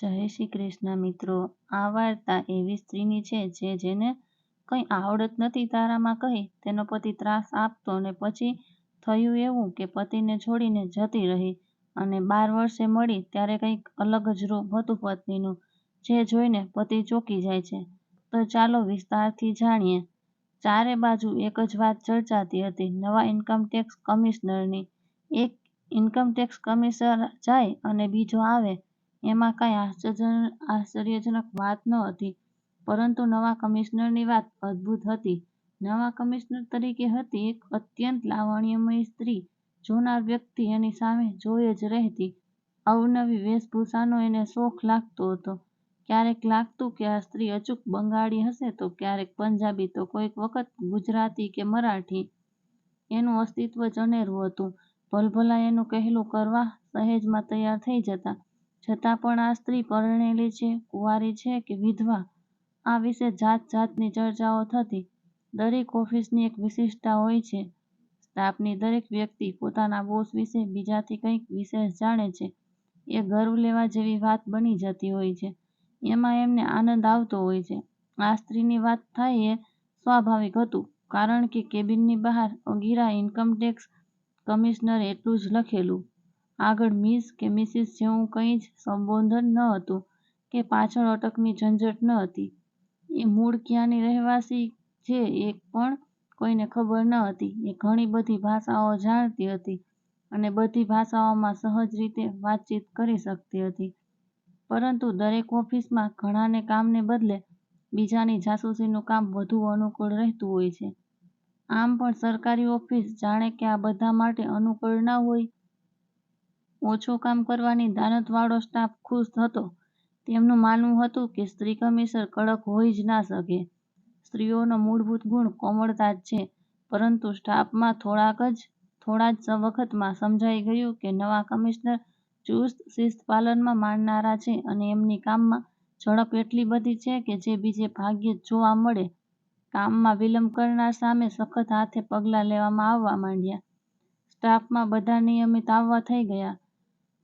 જય શ્રી કૃષ્ણ મિત્રો. આ વાર્તા એવી સ્ત્રીની છે જે જેને કંઈ આવડત નથી તારામાં કહી, તેનો પતિ ત્રાસ આપતો અને પછી થયું એવું કે પતિને છોડીને જતી રહી અને બાર વર્ષે મળી ત્યારે કંઈક અલગ જ રૂપ હતું પત્નીનું, જે જોઈને પતિ ચોંકી જાય છે. તો ચાલો વિસ્તારથી જાણીએ. ચારે બાજુ એક જ વાત ચર્ચાતી હતી. નવા ઇન્કમટેક્સ કમિશનરની એક ઇન્કમટેક્સ કમિશનર જાય અને બીજો આવે એમાં કાંઈ આશ્ચર્ય, આશ્ચર્યજનક વાત નહોતી પરંતુ નવા કમિશનરની વાત અદ્ભુત હતી. નવા કમિશનર તરીકે હતી એક અત્યંત લાવણ્યમયી સ્ત્રી, જોનાર વ્યક્તિ, એની સામે જોઈ જ રહેતી. અવનવી વેશભૂષાનો એને શોખ લાગતો હતો. ક્યારેક લાગતું કે આ સ્ત્રી અચૂક બંગાળી હશે તો ક્યારેક પંજાબી તો કોઈક વખત ગુજરાતી કે મરાઠી. એનું અસ્તિત્વ જ અનેરું હતું. ભલભલા એનું કહેલું કરવા સહેજમાં તૈયાર થઈ જતા. છતાં પણ આ સ્ત્રી પરણેલી છે, કુંવારી છે કે વિધવા? આ વિશે જાત જાતની ચર્ચાઓ થતી દરેક ઓફિસની એક વિશિષ્ટતા હોય છે. સ્ટાફની દરેક વ્યક્તિ પોતાના બોસ વિશે બીજાથી કંઈક વિશેષ જાણે છે. એ ગર્વ લેવા જેવી વાત બની જતી હોય છે. એમાં એમને આનંદ આવતો હોય છે. આ સ્ત્રીની વાત થાય એ સ્વાભાવિક હતું, કારણ કે કેબિનની બહાર અગીરા ઇન્કમટેક્સ કમિશનર એટલું જ લખેલું. આગળ મિસ કે મિસિસ જેવું કંઈ જ સંબોધન ન હતું કે પાછળ અટકની ઝંઝટ ન હતી. એ મૂળ ક્યાંની રહેવાસી છે એ પણ કોઈને ખબર ન હતી. એ ઘણી બધી ભાષાઓ જાણતી હતી અને બધી ભાષાઓમાં સહજ રીતે વાતચીત કરી શકતી હતી. પરંતુ દરેક ઓફિસમાં ઘણાને કામને બદલે બીજાની જાસૂસીનું કામ વધુ અનુકૂળ રહેતું હોય છે. આમ પણ સરકારી ઓફિસ જાણે કે આ બધા માટે અનુકૂળ ના હોય ઓછું કામ કરવાની દાનતવાળો સ્ટાફ ખુશ હતો. તેમનું માનવું હતું કે સ્ત્રી કમિશનર કડક હોઈ જ ના શકે. સ્ત્રીઓનો મૂળભૂત ગુણ કોમળતા જ છે, પરંતુ સ્ટાફમાં થોડાક જ, થોડા જ વખતમાં સમજાઈ ગયું કે નવા કમિશનર ચુસ્ત શિસ્ત પાલનમાં માનનારા છે અને એમની કામમાં ઝડપ એટલી બધી છે કે જે બીજે ભાગ્યે જ જોવા મળે. કામમાં વિલંબ કરનાર સામે સખત હાથે પગલાં લેવામાં આવવા માંડ્યા. સ્ટાફમાં બધા નિયમિત આવવા થઈ ગયા.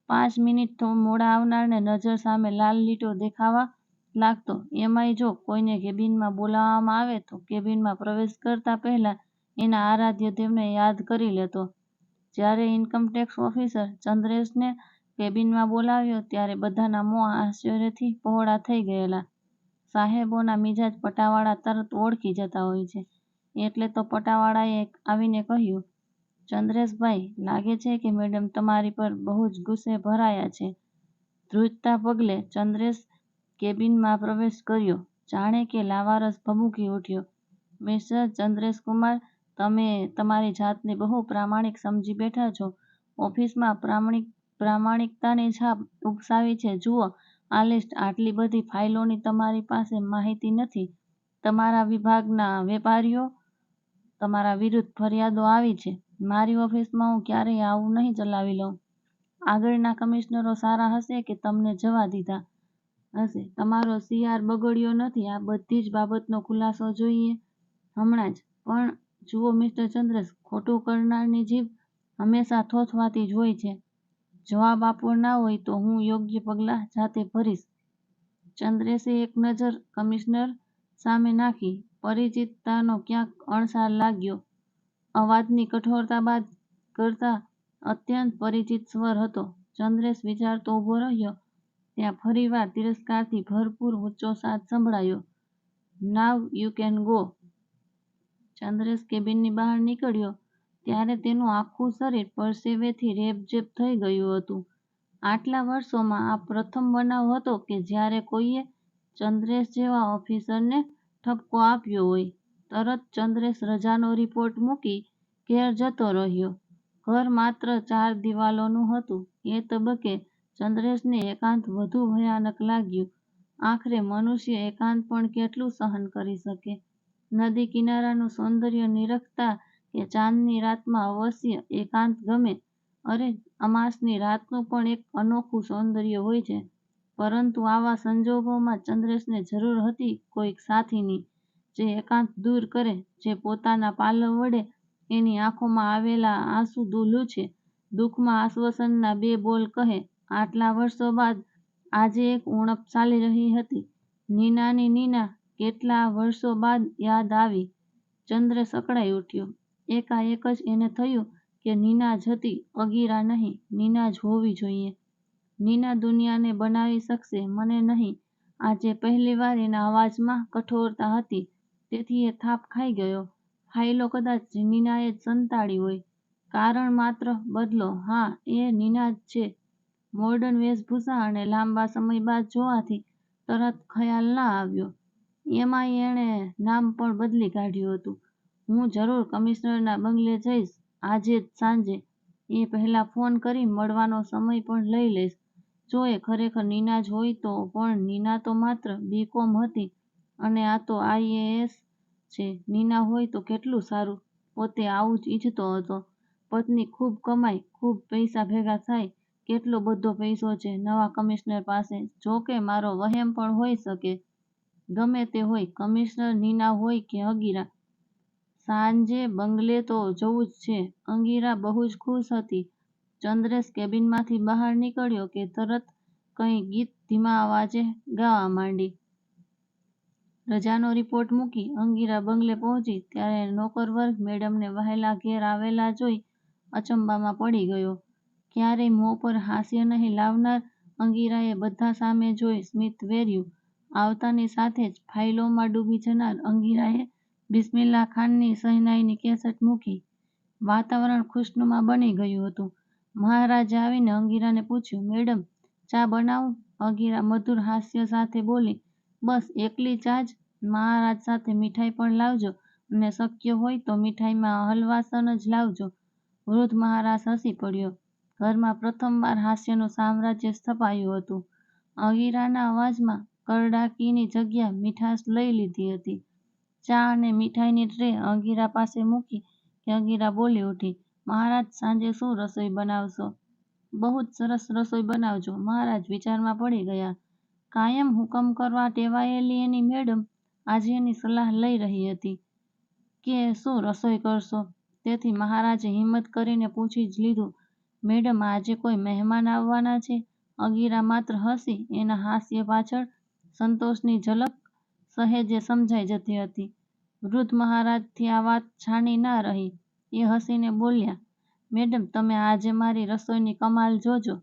પાંચ મિનિટ મોડા આવનારને નજર સામે લાલ લીટો દેખાવા લાગતો. એમાંય જો કોઈને કેબિનમાં બોલાવવામાં આવે તો કેબિનમાં પ્રવેશ કરતા પહેલા એના આરાધ્ય તેમને યાદ કરી લેતો. જ્યારે ઇન્કમટેક્સ ઓફિસર ચંદ્રેશને કેબિનમાં બોલાવ્યો ત્યારે બધાના મોં આશ્ચર્યથી પહોળા થઈ ગયેલા. સાહેબોના મિજાજ પટાવાળા તરત ઓળખી જતા હોય છે. એટલે તો પટાવાળાએ આવીને કહ્યું ચંદ્રેશભાઈ, લાગે છે કે મેડમ તમારી પર બહુ જ ગુસ્સે ભરાયા છે. ધ્રુજતા પગલે ચંદ્રેશ કેબિનમાં પ્રવેશ કર્યો. જાણે કે લાવારસ ભભૂકી ઉઠ્યો. મિસ્ટર ચંદ્રેશકુમાર, તમે તમારી જાતને બહુ પ્રામાણિક સમજી બેઠા છો. ઓફિસમાં પ્રામાણિક, પ્રામાણિકતાની છાપ ઉપસાવી છે. જુઓ, આ લિસ્ટ આટલી બધી ફાઇલોની તમારી પાસે માહિતી નથી. તમારા વિભાગના વેપારીઓ તમારા વિરુદ્ધ ફરિયાદો આવી છે. મારી ઓફિસમાં હું ક્યારેય આવું નહીં ચલાવી લઉં. આગળના કમિશનરો સારા હશે કે તમને જવા દીધા? હશે. તમારો સીઆર બગડ્યો નથી. આ બધી જ બાબતનો ખુલાસો જોઈએ. હમણાં જ. પણ જુઓ મિસ્ટર ચંદ્રેશ, ખોટું કરનારની જીભ હંમેશા થોથવાતી જ હોય છે. જવાબ આપવો ના હોય તો હું યોગ્ય પગલાં જાતે ભરીશ. ચંદ્રેશે એક નજર કમિશનર સામે નાખી. પરિચિતતાનો ક્યાંક અણસાર લાગ્યો. અવાજની કઠોરતા બાદ કરતા અત્યંત પરિચિત સ્વર હતો. ચંદ્રેશ વિચારતો ઊભો રહ્યો. ત્યાં ફરીવાર તિરસ્કારથી ભરપૂર ઊંચો સાદ સંભળાયો. Now you can go Chandresh કેબિનની બહાર નીકળ્યો. ત્યારે તેનું આખું શરીર પરસેવેથી રેબઝેબ થઈ ગયું હતું. આટલા વર્ષોમાં આ પ્રથમ બનાવ હતો કે જ્યારે કોઈએ ચંદ્રેશ જેવા ઓફિસરને ઠપકો આપ્યો હોય. તરત ચંદ્રેશ રજાનો રિપોર્ટ મૂકી ઘેર જતો રહ્યો. ઘર માત્ર ચાર દિવાલોનું હતું. એ તબક્કે ચંદ્રેશને એકાંત વધુ ભયાનક લાગ્યું. આખરે મનુષ્ય એકાંત પણ કેટલું સહન કરી શકે? નદી કિનારાનું સૌંદર્ય નિરખતા કે ચાંદની રાતમાં અવશ્ય એકાંત ગમે? અરે, અમાસની રાતનું પણ એક અનોખું સૌંદર્ય હોય છે. પરંતુ આવા સંજોગોમાં ચંદ્રેશને જરૂર હતી કોઈક સાથીની. જે એકાંત દૂર કરે જે પોતાના પાલવ વડે એની આંખોમાં આવેલા આંસુ લૂછે દુઃખમાં આશ્વાસનના બે બોલ કહે આટલા વર્ષો બાદ આજે એક ઉણપ ચાલી રહી હતી. નીનાની નીના કેટલા વર્ષો બાદ યાદ આવી. ચંદ્ર સકળાઈ ઉઠ્યો. એકાએક જ એને થયું કે નીના જ હતી, અગીરા નહીં. નીના જ હોવી જોઈએ. નીના દુનિયાને બનાવી શકશે, મને નહીં. આજે પહેલીવાર એના અવાજમાં કઠોરતા હતી. તેથી એ થાપ ખાઈ ગયો. ફાઇલો કદાચ નીનાએ જ સંતાડી હોય. કારણ માત્ર બદલો. હા, એ નીના જ છે. મોર્ડન વેશભૂષા અને લાંબા સમય બાદ જોવાથી તરત ખ્યાલ ના આવ્યો. એમાંય એણે નામ પણ બદલી કાઢ્યું હતું. હું જરૂર કમિશનરના બંગલે જઈશ આજે જ સાંજે. એ પહેલાં ફોન કરી મળવાનો સમય પણ લઈ લઈશ. જો એ ખરેખર નીના જ હોય તો પણ નીના તો માત્ર બી. કોમ. હતી અને આ તો આઈ. એ. એસ. છે. નીના હોય તો કેટલું સારું. પોતે આવું જ ઈચ્છતો હતો. પત્ની ખૂબ કમાય, ખૂબ પૈસા ભેગા થાય. કેટલો બધો પૈસો છે નવા કમિશનર પાસે. જો કે મારો વહેમ પણ હોઈ શકે. ગમે તે હોય, કમિશનર નીના હોય કે અગીરા. સાંજે બંગલે તો જવું જ છે. અંગીરા બહુ જ ખુશ હતી. ચંદ્રેશ કેબિનમાંથી બહાર નીકળ્યો કે તરત કંઈ ગીત ધીમા અવાજે ગાવા માંડી. રજાનો રિપોર્ટ મૂકી અંગીરા બંગલે પહોંચી ત્યારે નોકરવર્ગ મેડમને વહેલા ઘેર આવેલા જોઈ અચંબામાં પડી ગયો. ક્યારેય મોં પર હાસ્ય નહીં લાવનાર અંગીરાએ બધા સામે જોઈ સ્મિત વેર્યું. આવતાની સાથે જ ફાઇલોમાં ડૂબી જનાર અંગીરાએ બિસ્મિલ્લાહ ખાનની શહનાઈની કેસેટ મૂકી. વાતાવરણ ખુશનુમા બની ગયું હતું. મહારાજે આવીને અંગીરાને પૂછ્યું, મેડમ, ચા બનાવું? અંગીરા મધુર હાસ્ય સાથે બોલી, બસ એકલી ચા જ? મહારાજ સાથે મીઠાઈ પણ લાવજો અને શક્ય હોય તો મીઠાઈમાં હલવાસન જ લાવજો. વૃદ્ધ મહારાજ હસી પડ્યો. ઘરમાં પ્રથમવાર હાસ્યનું સામ્રાજ્ય સ્થપાયું હતું. અગીરાના અવાજમાં કરડાકીની જગ્યા મીઠાશ લઈ લીધી હતી. ચા અને મીઠાઈની ટ્રે અંગીરા પાસે મૂકી કે અંગીરા બોલી ઉઠી, મહારાજ સાંજે શું રસોઈ બનાવશો? બહુ જ સરસ રસોઈ બનાવજો. મહારાજ વિચારમાં પડી ગયા. કાયમ હુકમ કરવા ટેવાયેલી એની મેડમ આજે એની સલાહ લઈ રહી હતી કે શું રસોઈ કરશો? તેથી મહારાજે હિંમત કરીને પૂછી જ લીધું, મેડમ આજે કોઈ મહેમાન આવવાના છે? અગીરા માત્ર હસી. એના હાસ્ય પાછળ સંતોષની ઝલક સહેજે સમજાઈ જતી હતી. વૃદ્ધ મહારાજથી આ વાત છાની ના રહી. એ હસીને બોલ્યા, મેડમ તમે આજે મારી રસોઈની કમાલ જોજો.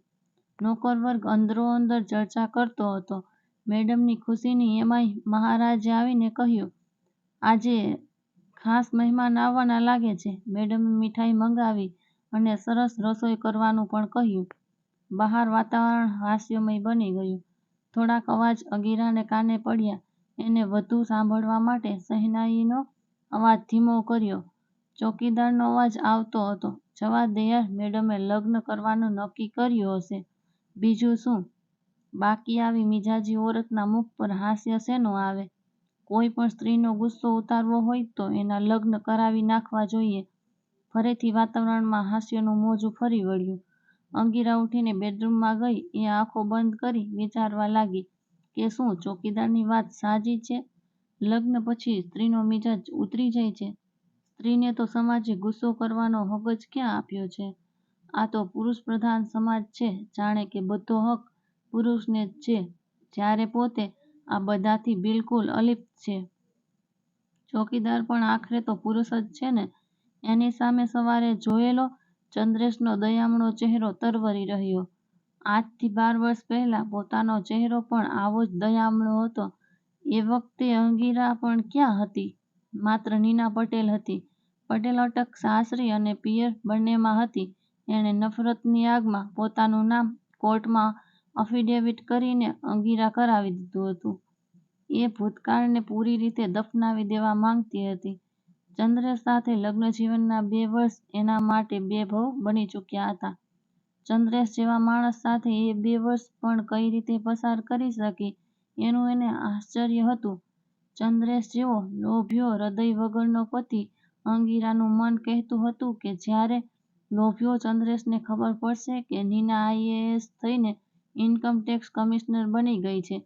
નોકરવર્ગ અંદરોઅંદર ચર્ચા કરતો હતો મેડમની ખુશીની. એમાંય મહારાજે આવીને કહ્યું, આજે ખાસ મહેમાન આવવાના લાગે છે. મેડમે મીઠાઈ મંગાવી અને સરસ રસોઈ કરવાનું પણ કહ્યું. બહાર વાતાવરણ હાસ્યમય બની ગયું. થોડાક અવાજ અગીરાને કાને પડ્યા. એને વધુ સાંભળવા માટે શહેનાઈનો અવાજ ધીમો કર્યો. ચોકીદારનો અવાજ આવતો હતો, જવા દે મેડમે લગ્ન કરવાનું નક્કી કર્યું હશે, બીજું શું? બાકી આવી મિજાજી ઓરતના મુખ પર હાસ્ય શેનું આવે? કોઈ પણ સ્ત્રીનો ગુસ્સો ઉતારવો હોય તો એના લગ્ન કરાવી નાખવા જોઈએ. ફરીથી વાતાવરણમાં હાસ્યનું મોજું ફરી વળ્યું. અંગીરા ઊઠીને બેડરૂમમાં ગઈ. એ આંખો બંધ કરી વિચારવા લાગી કે શું ચોકીદારની વાત સાચી છે? લગ્ન પછી સ્ત્રીનો મિજાજ ઉતરી જાય છે? સ્ત્રીને તો સમાજે ગુસ્સો કરવાનો હગજ ક્યાં આપ્યો છે? આ તો પુરુષ પ્રધાન સમાજ છે, જાણે કે બધો હક પુરુષને જ છે જ્યારે પોતે આ બધાથી બિલકુલ અલિપ્ત છે. ચોકીદાર પણ આખરે તો પુરુષ જ છે ને? એની સામે સવારે જોયેલો ચંદ્રેશનો દયામણો ચહેરો તરવરી રહ્યો. આજથી બાર વર્ષ પહેલાં પોતાનો ચહેરો પણ આવો જ દયામણો હતો. એ વખતે અંગીરા પણ ક્યાં હતી? માત્ર નીના પટેલ હતી. પટેલ અટક સાસરી અને પિયર બંનેમાં હતી. એણે નફરતની આગમાં પોતાનું નામ કોર્ટમાં અફિડેવિટ કરીને અંગીરા કરાવી દીધું હતું. એ ભૂતકાળને પૂરી રીતે દફનાવી દેવા માંગતી હતી. ચંદ્રેશ સાથે લગ્નજીવનના બે વર્ષ એના માટે બેભવ બની ચૂક્યા હતા. ચંદ્રેશ જેવા માણસ સાથે એ બે વર્ષ પણ કઈ રીતે પસાર કરી શકી એનું એને આશ્ચર્ય હતું. ચંદ્રેશ જેવો લોભિયો હૃદય વગરનો પતિ અંગીરાનું મન કહેતું હતું કે જ્યારે લોભિયો ચંદ્રેશને ખબર પડશે કે નીના આઈ. એ. એસ. થઈને ઇન્કમ ટેક્સ કમિશનર બની ગઈ છે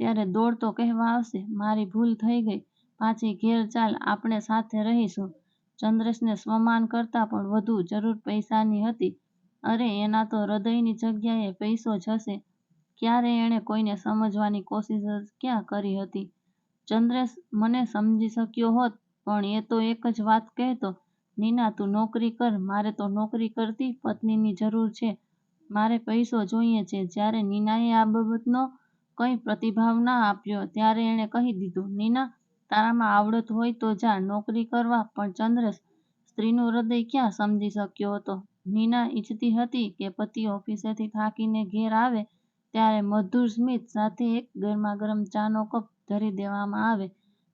ત્યારે દોડતો કહેવા આવશે, મારી ભૂલ થઈ ગઈ, પાછી ઘેર ચાલ, આપણે સાથે રહીશું. ચંદ્રેશને સ્વમાન કરતાં પણ વધુ જરૂર પૈસાની હતી. અરે એના તો હૃદયની જગ્યાએ પૈસો જ હશે. ક્યારેય એણે કોઈને સમજવાની કોશિશ ક્યાં કરી હતી? ચંદ્રેશ મને સમજી શક્યો હોત પણ એ તો એક જ વાત કહેતો, નીના તું નોકરી કર મારે તો નોકરી કરતી પત્નીની જરૂર છે, મારે પૈસો જોઈએ છે. જ્યારે નીનાએ આ બાબતનો કંઈ પ્રતિભાવ ના આપ્યો ત્યારે એણે કહી દીધું, નીના, તારામાં આવડત હોય તો જા નોકરી કરવા પણ ચંદ્રેશ સ્ત્રીનું હૃદય ક્યાં સમજી શક્યો હતો. નીના ઈચ્છતી હતી કે પતિ ઓફિસેથી થાકીને ઘેર આવે ત્યારે મધુર સ્મિત સાથે એક ગરમાગરમ ચાનો કપ ધરી દેવામાં આવે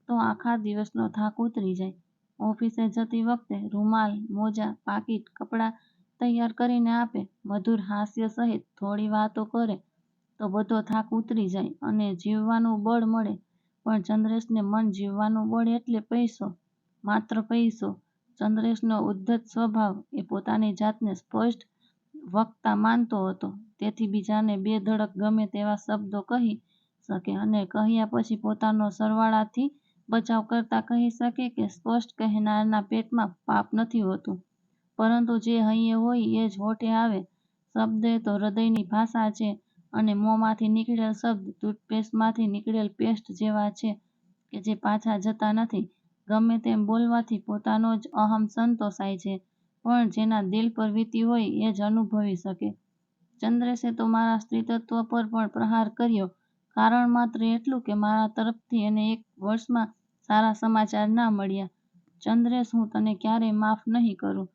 તો આખા દિવસનો થાક ઉતરી જાય. ઓફિસે જતી વખતે રૂમાલ, મોજાં, પાકીટ, કપડાં તૈયાર કરીને આપે, મધુર હાસ્ય સહિત થોડી વાતો કરે તો બધો થાક ઉતરી જાય અને જીવવાનું બળ મળે. પણ ચંદ્રેશને મન જીવવાનું બળ એટલે પૈસો, માત્ર પૈસો. ચંદ્રેશનો ઉદ્ધત સ્વભાવ, એ પોતાની જાતને સ્પષ્ટ વક્તા માનતો હતો. તેથી બીજાને બેધડક ગમે તેવા શબ્દો કહી શકે અને કહ્યા પછી પોતાનો સરવાળાથી બચાવ કરતા કહી શકે કે સ્પષ્ટ કહેનારના પેટમાં પાપ નથી હોતું, પરંતુ જે હૈયે હોય એ જ હોઠે આવે. શબ્દ એ તો હૃદયની ભાષા છે અને મોંમાંથી નીકળેલ શબ્દ ટૂથપેસ્ટમાંથી નીકળેલ પેસ્ટ જેવા છે કે જે પાછા જતા નથી. ગમે તેમ બોલવાથી પોતાનો જ અહમ સંતોષાય છે પણ જેના દિલ પર વીતી હોય એ જ અનુભવી શકે. ચંદ્રેશે તો મારા સ્ત્રીત્વ પર પણ પ્રહાર કર્યો કારણ માત્ર એટલું કે મારા તરફથી એને એક વર્ષમાં સારા સમાચાર ના મળ્યા. ચંદ્રેશ, હું તને ક્યારેય માફ નહીં કરું.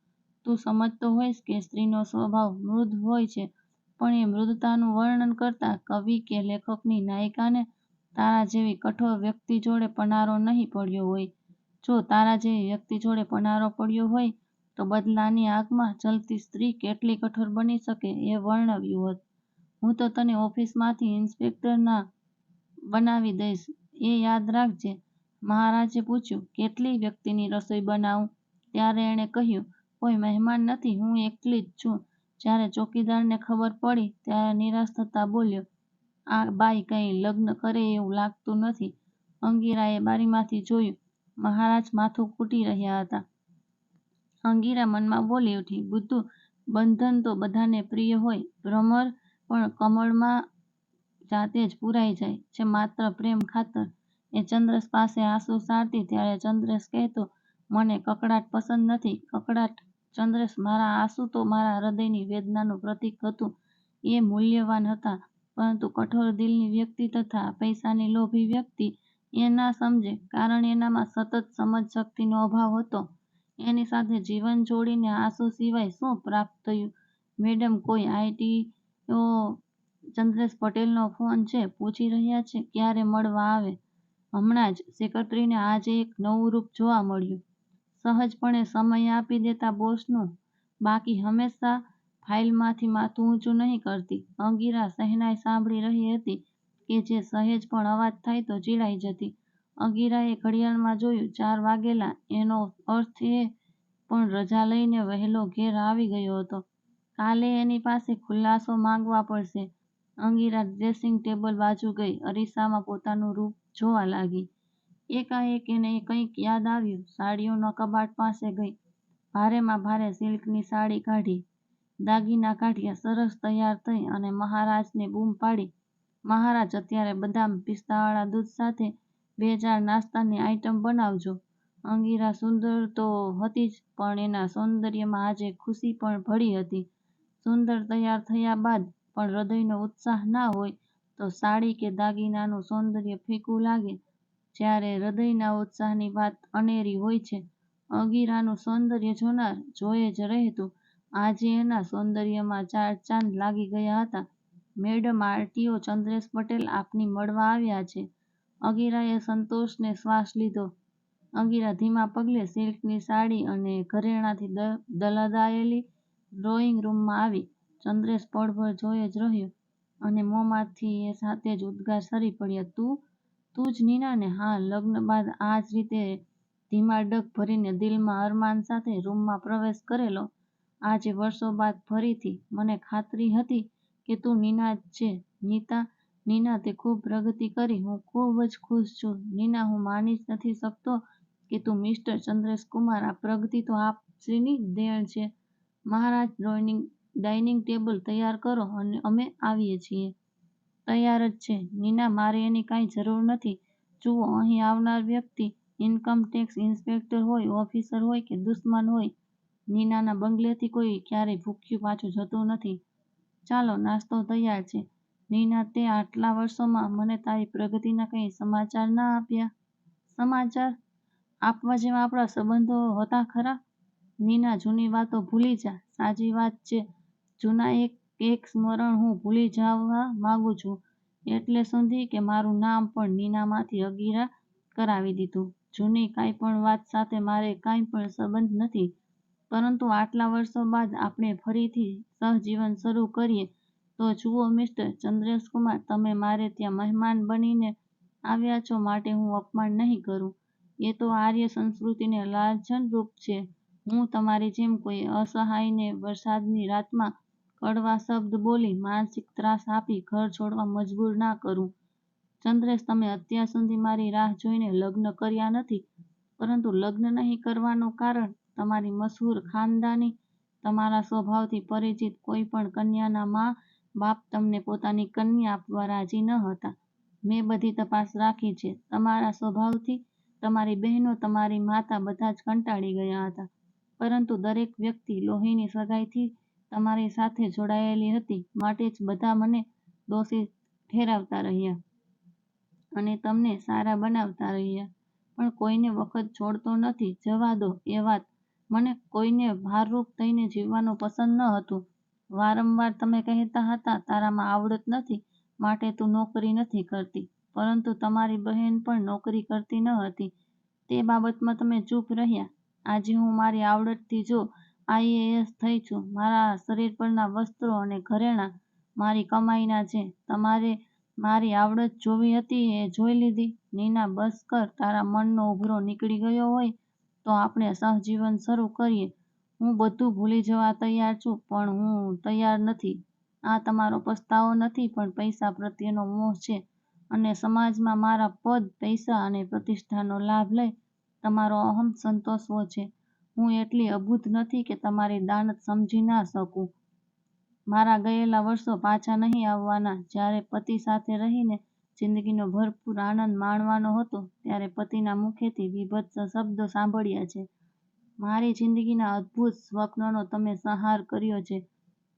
તું સમજતો હોઈશ કે સ્ત્રીનો સ્વભાવ મૃદ હોય છે, પણ એ મૃદતાનું વર્ણન કરતા કવિ કે લેખકની નાયિકાને તારા જેવી કઠોર વ્યક્તિ જોડે પનારો નહીં પડ્યો હોય. જો તારા જેવી વ્યક્તિ જોડે પનારો પડ્યો હોય, તો બદલાની આગમાં જલતી સ્ત્રી કેટલી કઠોર બની શકે એ વર્ણવ્યું હોત. હું તો તને ઓફિસમાંથી ઇન્સ્પેક્ટર બનાવી દઈશ એ યાદ રાખજે. મહારાજે પૂછ્યું, કેટલી વ્યક્તિની રસોઈ બનાવું? ત્યારે એણે કહ્યું, કોઈ મહેમાન નથી હું એકલી જ છું. જ્યારે ચોકીદારને ખબર પડી ત્યારે નિરાશ થતા બોલ્યો, આ બાઈ કંઈ લગ્ન કરે એવું લાગતું નથી. અંગીરાએ બારીમાંથી જોયું, મહારાજ માથું કૂટી રહ્યા હતા. અંગીરા મનમાં બોલી ઉઠી, બુદ્ધુ, બંધન તો બધાને પ્રિય હોય, ભ્રમર પણ કમળમાં જાતે જ પુરાઈ જાય છે માત્ર પ્રેમ ખાતર. એ ચંદ્રેશ પાસે આંસુ સારતી ત્યારે ચંદ્રેશ કહેતો, મને કકળાટ પસંદ નથી. કકળાટ? ચંદ્રેશ, મારા આંસુ તો મારા હૃદયની વેદનાનું પ્રતીક હતું. એ મૂલ્યવાન હતા પરંતુ કઠોર દિલની વ્યક્તિ તથા પૈસાની લોભી વ્યક્તિ એ ના સમજે કારણ એનામાં સતત સમજશક્તિનો અભાવ હતો. એની સાથે જીવન જોડીને આંસુ સિવાય શું પ્રાપ્ત થયું? મેડમ કોઈ આઈ.ટી.ઓ. ચંદ્રેશ પટેલનો ફોન છે, પૂછી રહ્યા છે, ક્યારે મળવા આવે? હમણાં જ. સેક્રેટરીને આજે એક નવું રૂપ જોવા મળ્યું. સહજપણે સમય આપી દેતા બોસનું, બાકી હંમેશા ફાઇલમાંથી માથું ઊંચું નહીં કરતી. અંગીરા શહેનાઈ સાંભળી રહી હતી કે જે સહેજ પણ અવાજ થાય તો ચીડાઈ જતી. અંગીરાએ ઘડિયાળમાં જોયું, ચાર વાગેલા, એનો અર્થ એ પણ રજા લઈને વહેલો ઘેર આવી ગયો હતો. કાલે એની પાસે ખુલાસો માંગવા પડશે. અંગીરા ડ્રેસિંગ ટેબલ બાજુ ગઈ, અરીસામાં પોતાનું રૂપ જોવા લાગી. એકાએક એને કંઈક યાદ આવ્યું. સાડીઓના કબાટ પાસે ગઈ, ભારેમાં ભારે સિલ્કની સાડી કાઢી, દાગીના કાઢ્યા, સરસ તૈયાર થઈ અને મહારાજને બૂમ પાડી, મહારાજ અત્યારે બદામ પિસ્તાવાળા દૂધ સાથે બે ચાર નાસ્તાની આઈટમ બનાવજો. અંગીરા સુંદર તો હતી જ પણ એના સૌંદર્યમાં આજે ખુશી પણ ભળી હતી. સુંદર તૈયાર થયા બાદ પણ હૃદયનો ઉત્સાહ ના હોય તો સાડી કે દાગીનાનું સૌંદર્ય ફિક્કું લાગે જ્યારે હૃદયના ઉત્સાહની વાત અનેરી હોય છે. અગીરાનું સૌંદર્ય જોનાર જોયે જ રહેતું. આજે એના સૌંદર્યમાં ચાર ચાંદ લાગી ગયા હતા. Madam RTO. ચંદ્રેશ પટેલ આપની મળવા આવ્યા છે. અગીરાએ સંતોષને શ્વાસ લીધો. અગીરા ધીમા પગલે સિલ્કની સાડી અને ઘરેણાંથી દલદાયેલી ડ્રોઈંગ રૂમમાં આવી. ચંદ્રેશ પળભર જોઈ જ રહ્યો અને મોંમાંથી એ સાથે જ ઉદ્ગાર સરી પડ્યા, તું? તું જ નીનાને? હા. લગ્ન બાદ આ જ રીતે ધીમા ડગ ભરીને દિલમાં અરમાન સાથે રૂમમાં પ્રવેશ કરેલો આજે વર્ષો બાદ ફરીથી. મને ખાતરી હતી કે તું નીના જ છે. નીતા? નીના તે ખૂબ પ્રગતિ કરી હું ખૂબ જ ખુશ છું. નીના હું માની જ નથી શકતો કે તું મિસ્ટર ચંદ્રેશ કુમાર. આ પ્રગતિ તો આપ શ્રીની દેણ છે. મહારાજ ડોઇનિંગ ડાઇનિંગ ટેબલ તૈયાર કરો અને અમે આવીએ છીએ. તૈયાર જ છે. નીના, મારે એની કાંઈ જરૂર નથી. જુઓ, અહીં આવનાર વ્યક્તિ ઇન્કમટેક્સ ઇન્સ્પેક્ટર હોય ઓફિસર હોય કે દુશ્મન હોય, નીનાના બંગલેથી કોઈ ક્યારેય ભૂખ્યું પાછું જતું નથી. ચાલો, નાસ્તો તૈયાર છે. નીના, તે આટલા વર્ષોમાં મને તારી પ્રગતિના કંઈ સમાચાર ના આપ્યા? સમાચાર? આપવા જેવા આપણા સંબંધો હતા ખરા? નીના જૂની વાતો ભૂલી જા. સાચી વાત છે. જૂના એક એક સ્મરણ હું ભૂલી જવા માંગુ છું. એટલે સુધી કે મારું નામ પણ નીનામાંથી અગીરા કરાવી દીધું. જૂની કાંઈ પણ વાત સાથે મારે કાંઈ પણ સંબંધ નથી. પરંતુ આટલા વર્ષો બાદ આપણે ફરીથી સહજીવન શરૂ કરીએ, તો જુઓ મિસ્ટર ચંદ્રેશકુમાર, તમે મારે ત્યાં મહેમાન બનીને આવ્યા છો માટે હું અપમાન નહીં કરું. એ તો આર્ય સંસ્કૃતિને લાંછનરૂપ છે. હું તમારી જેમ કોઈ અસહાયને વરસાદની રાતમાં કડવા શબ્દ બોલી માનસિક ત્રાસ આપી ઘર છોડવા મજબૂર ના કરું. ચંદ્રેશ, તમે અત્યાર સુધી મારી રાહ જોઈને લગ્ન કર્યા નથી, પરંતુ લગ્ન નહીં કરવાનું કારણ તમારી મશહૂર ખાનદાની, તમારા સ્વભાવથી પરિચિત કોઈ પણ કન્યાના મા બાપ તમને પોતાની કન્યા આપવા રાજી ન હતા. મેં બધી તપાસ રાખી છે. તમારા સ્વભાવથી તમારી બહેનો તમારી માતા બધા જ કંટાળી ગયા હતા. પરંતુ દરેક વ્યક્તિ લોહીની સગાઈથી તમારી સાથે જોડાયેલી હતી, માટે જ બધા મને દોષી ઠેરવતા રહ્યા અને તમને સારા બનાવતા રહ્યા. પણ કોઈને વખત છોડતો નથી, જવા દો એ વાત. મને કોઈને ભારરૂપ થઈને જીવવાનું પસંદ ન હતું. વારંવાર તમે કહેતા હતા, તારામાં આવડત નથી, માટે તું નોકરી નથી કરતી. પરંતુ તમારી બહેન પણ નોકરી કરતી ન હતી. તે બાબતમાં તમે ચૂપ રહ્યા. આજે હું મારી આવડતથી જો આઈએએસ થઈ છું. મારા શરીર પરના વસ્ત્રો અને ઘરેણાં મારી કમાઈના છે. તમારે મારી આવડત જોવી હતી એ જોઈ લીધી. નીના, બસ કર. તારા મનનો ઉભરો નીકળી ગયો હોય તો આપણે સહજીવન શરૂ કરીએ. હું બધું ભૂલી જવા તૈયાર છું, પણ હું તૈયાર નથી. આ તમારો પસ્તાવો નથી, પણ પૈસા પ્રત્યેનો મોહ છે. અને સમાજમાં મારા પદ, પૈસા અને પ્રતિષ્ઠાનો લાભ લઈ તમારો અહમ સંતોષવો છે. હું એટલી અભૂત નથી કે તમારી દાનત સમજી ના શકું. મારા ગયેલા વર્ષો પાછા નહીં આવવાના. જ્યારે પતિ સાથે રહીને જિંદગીનો ભરપૂર આનંદ માણવાનો હતો, ત્યારે પતિના મુખેથી વિભત્સ શબ્દો સાંભળ્યા છે. મારી જિંદગીના અદ્ભુત સ્વપ્નનો તમે સંહાર કર્યો છે.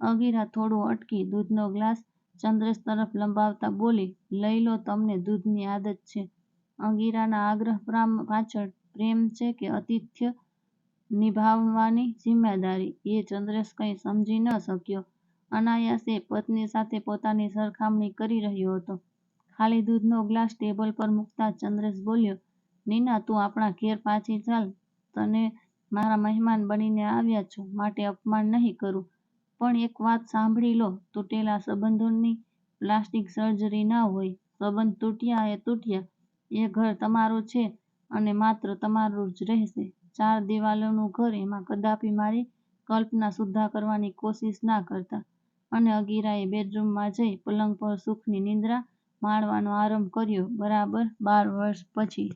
અગીરા થોડું અટકી દૂધનો ગ્લાસ ચંદ્રેશ તરફ લંબાવતા બોલી, લઈ લો, તમને દૂધની આદત છે. અંગીરાના આગ્રહ પાછળ પ્રેમ છે કે આતિથ્ય નિભાવવાની જિમ્મેદારી? એ ચંદ્રેશ કંઈ સમજી ન શક્યો. અનાયાસે પત્ની સાથે પોતાની સરખામણી કરી રહ્યો હતો. ખાલી દૂધનો ગ્લાસ ટેબલ પર મૂકતા ચંદ્રેશ બોલ્યો, નીના, તું આપણા ઘેર પાછી ચાલ. તને મારા મહેમાન બનીને આવ્યા છો, માટે અપમાન નહીં કરું. પણ એક વાત સાંભળી લો, તૂટેલા સંબંધોની પ્લાસ્ટિક સર્જરી ના હોય. સંબંધ તૂટ્યા એ તૂટ્યા. એ ઘર તમારું છે. અને માત્ર તમારું જ રહેશે. ચાર દિવાલોનું ઘર એમાં કદાપી મારી કલ્પના સુદ્ધા કરવાની કોશિશ ના કરતા. અને અગીરાએ બેડરૂમમાં જઈ પલંગ પર સુખની નિંદ્રા માણવાનો આરંભ કર્યો. બરાબર બાર વર્ષ પછી.